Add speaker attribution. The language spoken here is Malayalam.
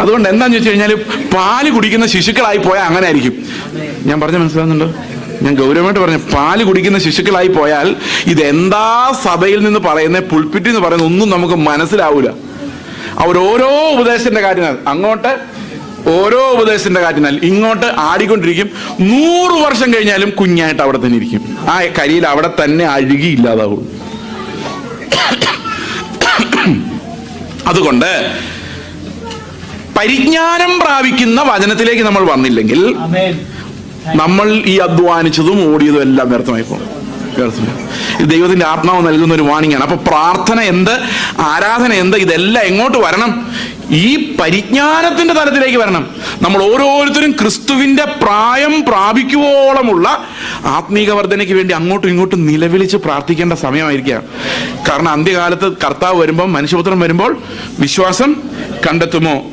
Speaker 1: അതുകൊണ്ട് എന്താന്ന് വെച്ച് കഴിഞ്ഞാൽ പാൽ കുടിക്കുന്ന ശിശുക്കളായി പോയാൽ അങ്ങനെ ആയിരിക്കും ഞാൻ പറഞ്ഞ മനസ്സിലാകുന്നുണ്ടോ ഞാൻ ഗൗരവമായിട്ട് പറഞ്ഞു പാൽ കുടിക്കുന്ന ശിശുക്കളായി പോയാൽ ഇതെന്താ സഭയിൽ നിന്ന് പറയുന്ന പുൽപ്പിറ്റി എന്ന് പറയുന്ന ഒന്നും നമുക്ക് മനസ്സിലാവൂല. അവർ ഓരോ ഉപദേശത്തിന്റെ കാര്യങ്ങൾ അങ്ങോട്ട് ഓരോ ഉപദേശത്തിന്റെ കാറ്റിനാൽ ഇങ്ങോട്ട് ആടിക്കൊണ്ടിരിക്കും. നൂറ് വർഷം കഴിഞ്ഞാലും കുഞ്ഞായിട്ട് അവിടെ തന്നെ ഇരിക്കും. ആ കരിയിൽ അവിടെ തന്നെ അഴുകി ഇല്ലാതാവുള്ളൂ. അതുകൊണ്ട് പരിജ്ഞാനം പ്രാപിക്കുന്ന വചനത്തിലേക്ക് നമ്മൾ വന്നില്ലെങ്കിൽ. നമ്മൾ ഈ അധ്വാനിച്ചതും ഓടിയതും എല്ലാം വ്യർത്ഥമായി പോകും. ദൈവത്തിന്റെ ആത്മാവ് നൽകുന്ന ഒരു വാണിങ്ങാണ് അപ്പൊ പ്രാർത്ഥന എന്ത്? ആരാധന എന്ത്? ഇതെല്ലാം എങ്ങോട്ട് വരണം? ഈ പരിജ്ഞാനത്തിന്റെ തലത്തിലേക്ക് വരണം. നമ്മൾ ഓരോരുത്തരും ക്രിസ്തുവിന്റെ പ്രായം പ്രാപിക്കുവോളമുള്ള ആത്മീക വർധനയ്ക്ക് വേണ്ടി അങ്ങോട്ടും ഇങ്ങോട്ടും നിലവിളിച്ച് പ്രാർത്ഥിക്കേണ്ട സമയമായിരിക്കുകയാണ്. കാരണം അന്ത്യകാലത്ത് കർത്താവ് വരുമ്പോൾ മനുഷ്യപുത്രം വരുമ്പോൾ വിശ്വാസം കണ്ടെത്തുമോ?